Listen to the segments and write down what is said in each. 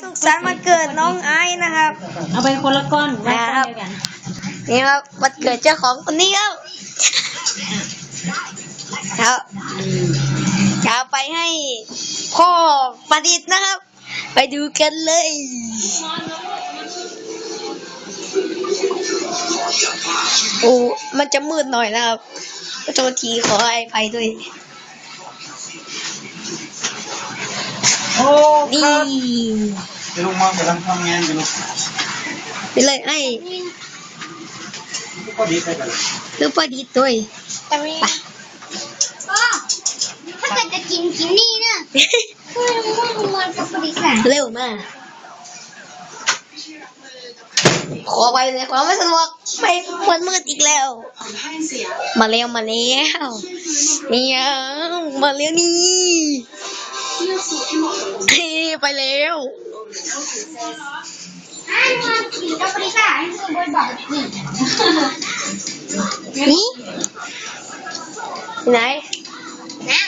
สุขสันต์วันเกิดน้องไอ้นะครับเอาไปคนละก้อนไว้ก้อนเดียวกันนี่ครับวันเกิดเจ้าของคนนี้ครับครับจะเอาไปให้พ่อประดิษฐ์นะครับ ไปดูกันเลยโอ้มันจะมืดหน่อยนะครับขอโทษทีขอให้อภัยด้วยโอ้นี่ จะลงมากำลังทำงานอยู่ลูกไปเลยไอ้ก็ดีไปกันลูกประดิษฐ์ด้วยแต่ไม่ก็ถ้าเกิดจะกินกินนี่นะคือมันมันกับปริศนาเร็วมากขอไปเลยความไม่สะดวกไม่ควรมืดอีกแล้ว มาแล้วมาแล้วเนี่ยมาแล้วนี่เฮ้ไปแล้วไอ้มากิ นกับปริศนาให้คือบนบอกกินนี่ไหนน้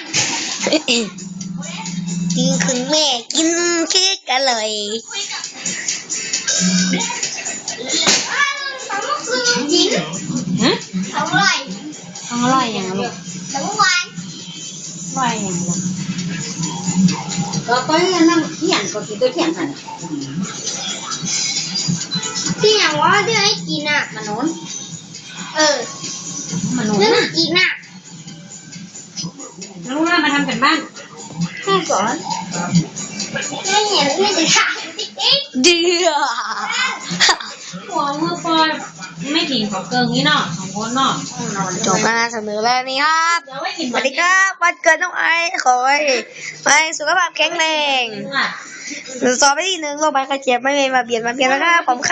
กินคุณแม่กินเค้กกันเลยำสองคือกินฮะอร่อยต้องอร่อยอย่างลูกแต่เมื่อวานอร่อยอย่างลูกก็ก็นั่งเขีย นก็คิดตัวเขียนหันที่อย่างว่าที่ให้กินอะมนุษย์เออมันโน้นเรื่องกินอะแล้วลูกน้ามาทำกันบ้านแม่สอนไม่เห็นไม่ได้ถ่ายติ๊กเดือหัวมือปอยไม่ กินของเกิงนี่เนาะของคนเนาะนอนจบการนำเสนอแล้วนี่ครับเดี๋ยวไว้กินสวัสดีครับวันเกิดน้องไอซ์ขอให้ให้สุขภาพแข็งแรงอะหนึ่งสองไปที่หนึ่งโรคภัยไข้เจ็บไม่มีมาเบียดมาเบียนนะครับผมครับ